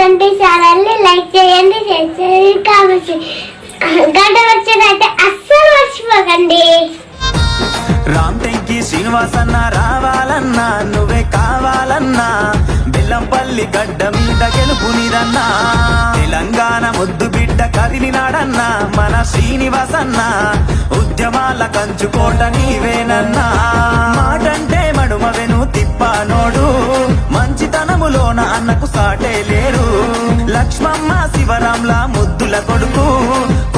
Twenty ఛానల్ని like చేయండి share చేయండి కావచ్చు గంట వచ్చినట్టే అస్సలు మర్చిపోకండి. రామ్ టెంకి శ్రీనివాసన్న రావాలన్నా నువ్వే కావాలన్నా బెల్లంపల్లి గడ్డ మీద గెలుపునిదన్నా తెలంగాణ ముద్దు బిడ్డ కదిలినాడన్నా మన శ్రీనివాసన్న ఉద్యమాల కంచుకోట నీవేనన్నా. మాటంటే నడుమవెను తిప్పానోడు. మంచితనములోన అన్నకు సాటే లేరు. లక్ష్మమ్మ శివరాంల ముద్దుల కొడుకు.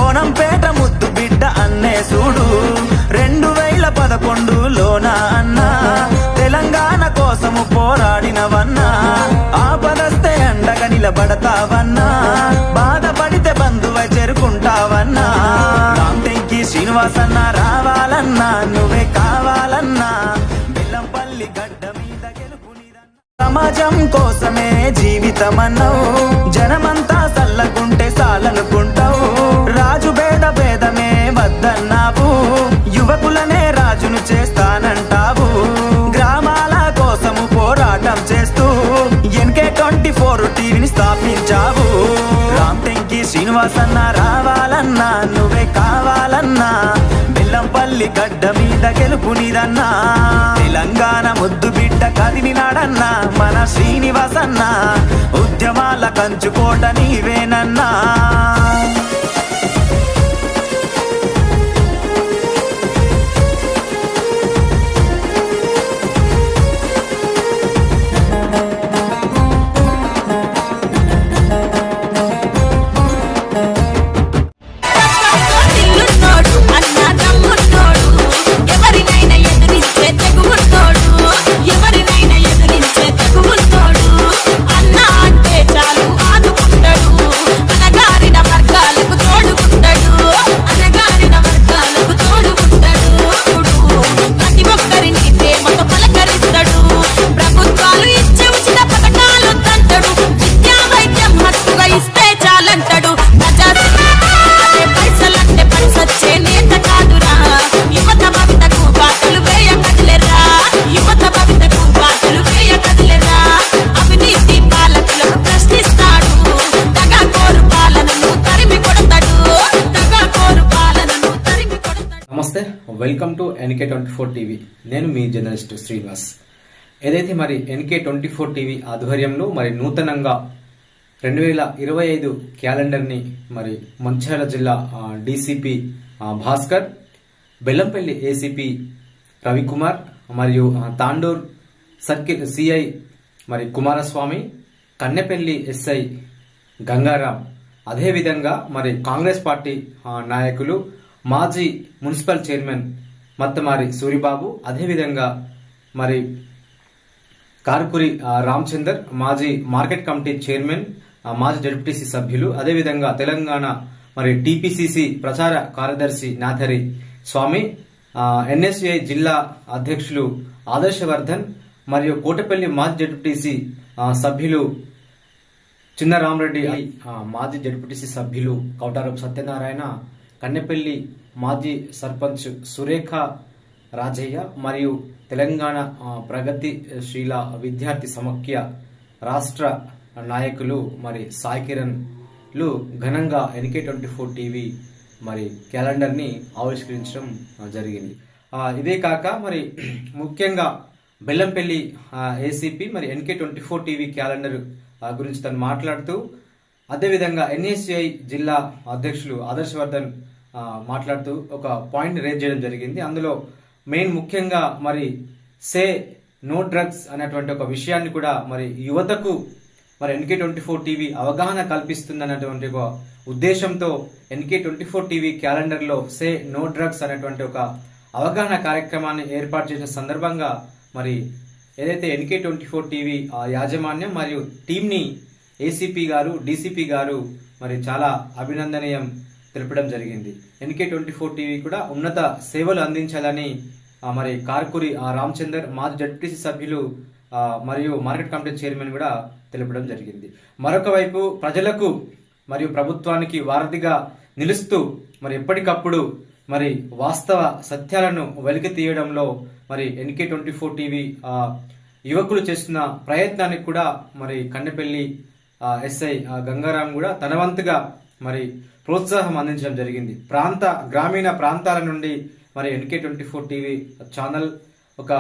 కోణంపేట ముద్దు బిడ్డ అన్నే చూడు రెండు వేల పదకొండులోన అన్న. తెలంగాణ కోసము పోరాడినవన్నా. ఆపదస్తే అండగా నిలబడతావన్నా. బాధపడితే బంధువై చేరుకుంటావన్నా. శ్రీనివాసన్ సమాజం కోసమే జీవితమన్నావు. జనమంతా సల్లగుంటే సాలనుకుంటావు. రాజు భేద భేదమే వద్దన్నావు. యువకులనే రాజును చేస్తానంటావు. గ్రామాల కోసము పోరాటం చేస్తూ ఎన్కే ట్వంటీ ఫోర్ టీవీని స్థాపించావు. రామ్ టెంకి శ్రీనివాసన్న రావాలన్నా నువ్వే కావాలన్నా బెల్లంపల్లి గడ్డ మీద గెలుపునిదన్నా తెలంగాణ ముద్దు బిడ్డ కదిలినాడన్నా మన శ్రీనివాసన్నా. ఉద్యమాల కంచుకోట నీవేనన్నా. నమస్తే welcome to NK twenty four TV. నేను మీ జర్నలిస్ట్ శ్రీనివాస్. ఏదైతే మరి ఎన్కే ట్వంటీ ఫోర్ టీవీ ఆధ్వర్యంలో మరి నూతనంగా రెండు వేల ఇరవై ఐదు క్యాలెండర్ని మరి మంచిర్యాల జిల్లా డీసీపీ భాస్కర్ బెల్లంపల్లి ఏసీపీ రవికుమార్ మరియు తాండూర్ సర్కిల్ సిఐ మరి కుమారస్వామి కన్నెపల్లి ఎస్ఐ గంగారాం. అదేవిధంగా మరి కాంగ్రెస్ పార్టీ నాయకులు మాజీ మున్సిపల్ చైర్మన్ మత్తమారి సూరిబాబు అదేవిధంగా మరి కార్కురి రామచందర్ మాజీ మార్కెట్ కమిటీ చైర్మన్ మాజీ జడ్పీటీసీ సభ్యులు అదేవిధంగా తెలంగాణ మరి టీపీసీసీ ప్రచార కార్యదర్శి నాథరి స్వామి ఎన్ఎస్యుఐ జిల్లా అధ్యక్షులు ఆదర్శవర్ధన్ మరియు కోటపల్లి మాజీ జడ్పీటీసీ సభ్యులు చిన్నరామరెడ్డి మాజీ జడ్పీటీసీ సభ్యులు కౌటారపు సత్యనారాయణ కన్నెపల్లి మాజీ సర్పంచ్ సురేఖ రాజయ్య మరియు తెలంగాణ ప్రగతిశీల ప్రగతి శ్రీల విద్యార్థి సమాఖ్య రాష్ట్ర నాయకులు మరి సాయి కిరణ్లు ఘనంగా ఎన్కే ట్వంటీ ఫోర్ టీవీ మరి క్యాలెండర్ని ఆవిష్కరించడం జరిగింది. ఇదే కాక మరి ముఖ్యంగా బెల్లంపల్లి ఏసీపీ మరి NK twenty four TV calendar గురించి తను మాట్లాడుతూ అదేవిధంగా ఎన్ఎస్సిఐ జిల్లా అధ్యక్షులు ఆదర్శవర్ధన్ మాట్లాడుతూ ఒక పాయింట్ రేజ్ చేయడం జరిగింది. అందులో మెయిన్ ముఖ్యంగా మరి సే నో డ్రగ్స్ అనేటువంటి ఒక విషయాన్ని కూడా మరి యువతకు మరి ఎన్కే ట్వంటీ ఫోర్ టీవీ అవగాహన కల్పిస్తుంది అన్నటువంటి ఒక ఉద్దేశంతో ఎన్కే ట్వంటీ ఫోర్ టీవీ క్యాలెండర్లో సే నో డ్రగ్స్ అనేటువంటి ఒక అవగాహన కార్యక్రమాన్ని ఏర్పాటు చేసిన సందర్భంగా మరి ఏదైతే ఎన్కే ట్వంటీ ఫోర్ టీవీ ఆ యాజమాన్యం మరియు టీంని ఏసీపీ గారు డీసీపీ గారు మరి చాలా అభినందనీయం తెలపడం జరిగింది. ఎన్కే ట్వంటీ ఫోర్ టీవీ కూడా ఉన్నత సేవలు అందించాలని మరి కార్కూరి ఆ, రామచందర్ మాజీ జడ్పీసీ సభ్యులు మరియు మార్కెట్ కమిటీ చైర్మన్ కూడా తెలపడం జరిగింది. మరొక వైపు ప్రజలకు మరియు ప్రభుత్వానికి వారధిగా నిలుస్తూ మరి ఎప్పటికప్పుడు మరి వాస్తవ సత్యాలను వెలికి తీయడంలో మరి ఎన్కే ట్వంటీ ఫోర్ టీవీ యువకులు చేస్తున్న ప్రయత్నానికి కూడా మరి కన్నెపల్లి ఎస్ఐ ఆ, గంగారాం కూడా తన వంతుగా మరి ప్రోత్సాహం అందించడం జరిగింది. ప్రాంత గ్రామీణ ప్రాంతాల నుండి మరి NK twenty four TV channel ఒక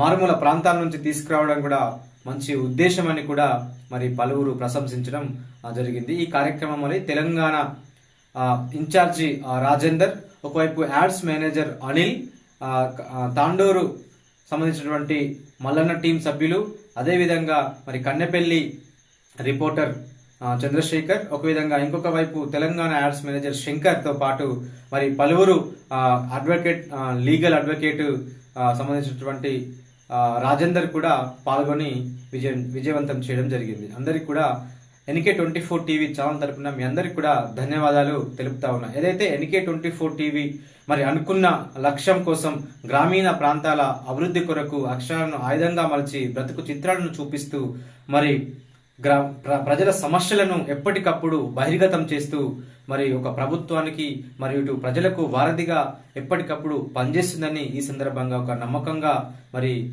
మారుమూల ప్రాంతాల నుంచి తీసుకురావడం కూడా మంచి ఉద్దేశం అని కూడా మరి పలువురు ప్రశంసించడం జరిగింది. ఈ కార్యక్రమం మరి తెలంగాణ ఇన్ఛార్జి రాజేందర్ ఒకవైపు యాడ్స్ మేనేజర్ అనిల్ తాండూరు సంబంధించినటువంటి మల్లన్న టీం సభ్యులు అదేవిధంగా మరి కన్నెపల్లి రిపోర్టర్ చంద్రశేఖర్. ఒక విధంగా ఇంకొక వైపు తెలంగాణ యాడ్స్ మేనేజర్ శంకర్తో పాటు మరి పలువురు అడ్వకేట్ లీగల్ అడ్వకేట్ సంబంధించినటువంటి రాజేందర్ కూడా పాల్గొని విజయ విజయవంతం చేయడం జరిగింది. అందరికి కూడా NK twenty four TV channel తరపున మీ అందరికి కూడా ధన్యవాదాలు తెలుపుతా ఉన్నా. ఏదైతే ఎన్కే ట్వంటీ ఫోర్ టీవీ మరి అనుకున్న లక్ష్యం కోసం గ్రామీణ ప్రాంతాల అభివృద్ధి కొరకు అక్షరాలను ఆయుధంగా మలిచి బ్రతుకు చిత్రాలను చూపిస్తూ మరి గ్రా ప్ర- ప్రజల సమస్యలను ఎప్పటికప్పుడు బహిర్గతం చేస్తూ మరి ఒక ప్రభుత్వానికి మరియు ఇటు ప్రజలకు వారధిగా ఎప్పటికప్పుడు పనిచేస్తుందని ఈ సందర్భంగా ఒక నమ్మకంగా మరి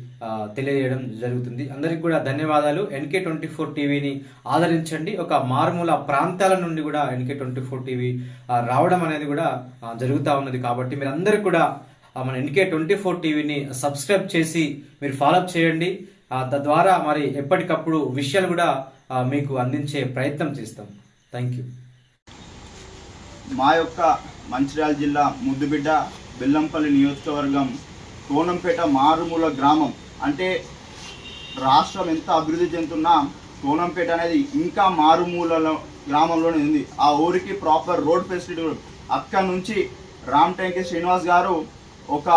తెలియజేయడం జరుగుతుంది. అందరికి కూడా ధన్యవాదాలు. ఎన్కే ట్వంటీ ఫోర్ టీవీని ఆదరించండి. ఒక మారుమూల ప్రాంతాల నుండి కూడా ఎన్కే ట్వంటీ ఫోర్ టీవీ రావడం అనేది కూడా జరుగుతూ ఉన్నది కాబట్టి మీరు కూడా మన ఎన్కే ట్వంటీ ఫోర్ టీవీని సబ్స్క్రైబ్ చేసి మీరు ఫాలోఅప్ చేయండి. తద్వారా మరి ఎప్పటికప్పుడు విషయాలు కూడా మీకు అందించే ప్రయత్నం చేస్తాం. థ్యాంక్ యూ మా యొక్క మంచిర్యాల జిల్లా ముద్దుబిడ్డ బెల్లంపల్లి నియోజకవర్గం కోనంపేట మారుమూల గ్రామం. అంటే రాష్ట్రం ఎంత అభివృద్ధి చెందుతున్నా కోనంపేట అనేది ఇంకా మారుమూలలో గ్రామంలోనే ఉంది. ఆ ఊరికి ప్రాపర్ రోడ్ ఫెసిలిటీ అక్కడ నుంచి రామ్ టెంకే శ్రీనివాస్ గారు ఒక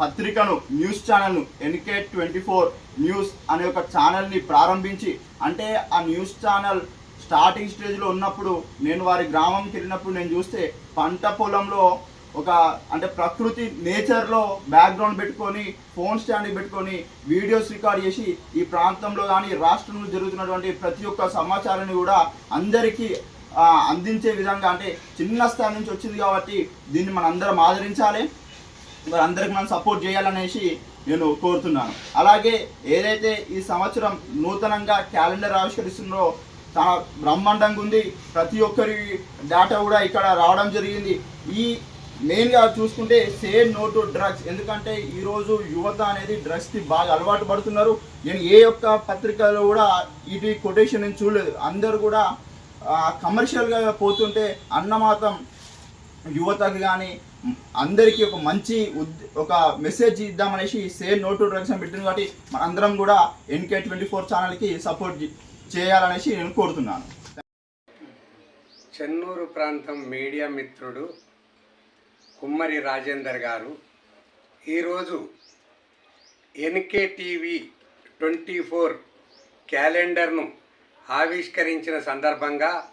పత్రికను న్యూస్ ఛానల్ను ఎన్కే ట్వంటీ ఫోర్ న్యూస్ అనే ఒక ఛానల్ని ప్రారంభించి అంటే ఆ న్యూస్ ఛానల్ స్టార్టింగ్ స్టేజ్లో ఉన్నప్పుడు నేను వారి గ్రామంకి వెళ్ళినప్పుడు నేను చూస్తే పంట పొలంలో ఒక అంటే ప్రకృతి నేచర్లో బ్యాక్గ్రౌండ్ పెట్టుకొని ఫోన్ స్టాండ్ పెట్టుకొని వీడియోస్ రికార్డ్ చేసి ఈ ప్రాంతంలో కానీ రాష్ట్రంలో జరుగుతున్నటువంటి ప్రతి ఒక్క సమాచారాన్ని కూడా అందరికీ అందించే విధంగా అంటే చిన్న స్థాయి నుంచి వచ్చింది కాబట్టి దీన్ని మనం అందరం ఆదరించాలి. మరి అందరికి మనం సపోర్ట్ చేయాలనేసి నేను కోరుతున్నాను. అలాగే ఏదైతే ఈ సంవత్సరం నూతనంగా క్యాలెండర్ ఆవిష్కరిస్తుందో చాలా బ్రహ్మాండంగా ఉంది. ప్రతి ఒక్కరి డేటా కూడా ఇక్కడ రావడం జరిగింది. ఈ మెయిన్గా చూసుకుంటే సేమ్ నో టు డ్రగ్స్ ఎందుకంటే ఈరోజు యువత అనేది డ్రగ్స్కి బాగా అలవాటు పడుతున్నారు. నేను ఏ ఒక్క పత్రికలో కూడా ఇది కొటేషన్ నేను చూడలేదు. అందరూ కూడా కమర్షియల్గా పోతుంటే అన్న మాత్రం యువతకు కానీ అందరికీ ఒక మంచి ఉద్- ఒక మెసేజ్ ఇద్దామనేసి సేమ్ నో టు డ్రగ్స్ అని పెట్టింది కాబట్టి మనందరం కూడా ఎన్కే ట్వంటీ ఫోర్ ఛానల్కి సపోర్ట్ చేయాలనేసి నేను కోరుతున్నాను. చెన్నూరు ప్రాంతం మీడియా మిత్రుడు కుమ్మరి రాజేందర్ గారు ఈరోజు ఎన్కే టీవీ ట్వంటీ ఫోర్ క్యాలెండర్ను ఆవిష్కరించిన సందర్భంగా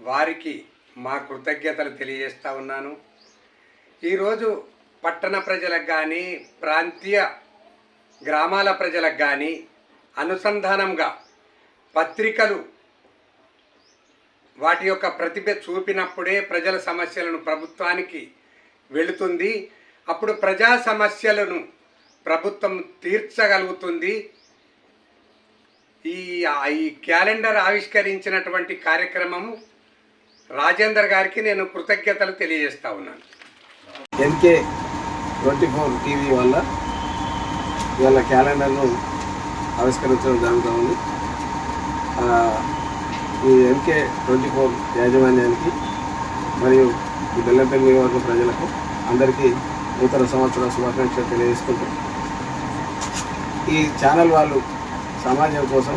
వారికి మా కృతజ్ఞతలు తెలియజేస్తా ఉన్నాను. ఈరోజు పట్టణ ప్రజలకు కానీ ప్రాంతీయ గ్రామాల ప్రజలకు కానీ అనుసంధానంగా పత్రికలు వాటి యొక్క ప్రతిభ చూపినప్పుడే ప్రజల సమస్యలను ప్రభుత్వానికి వెళుతుంది. అప్పుడు ప్రజా సమస్యలను ప్రభుత్వం తీర్చగలుగుతుంది. ఈ ఈ క్యాలెండర్ ఆవిష్కరించినటువంటి కార్యక్రమము రాజేందర్ గారికి నేను కృతజ్ఞతలు తెలియజేస్తా ఉన్నాను. ఎన్కే ట్వంటీ ఫోర్ టీవీ వల్ల ఇవాళ క్యాలెండర్ను ఆవిష్కరించడం జరుగుతూ ఉంది ఈ ఎన్కే ట్వంటీ ఫోర్ యాజమాన్యానికి మరియు ఈ బెల్లంపల్లి నియోజకవర్గ ప్రజలకు అందరికీ నూతన సంవత్సర శుభాకాంక్షలు తెలియజేసుకుంటూ ఈ ఛానల్ వాళ్ళు సమాజం కోసం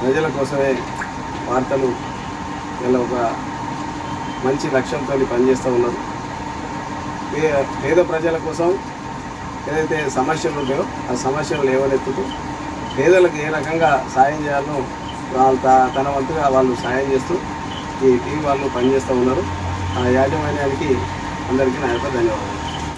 ప్రజల కోసమే వార్తలు ఇలా ఒక మంచి లక్ష్యంతో పనిచేస్తూ ఉన్నారు. పేద ప్రజల కోసం ఏదైతే సమస్యలు ఉంటాయో ఆ సమస్యలు లేవనెత్తుతూ పేదలకు ఏ రకంగా సాయం చేయాలో వాళ్ళ తన వంతుగా వాళ్ళు సాయం చేస్తూ ఈ టీవీ వాళ్ళు పనిచేస్తూ ఉన్నారు. ఆ యాజమాన్యానికి అందరికీ నా యొక్క ధన్యవాదాలు.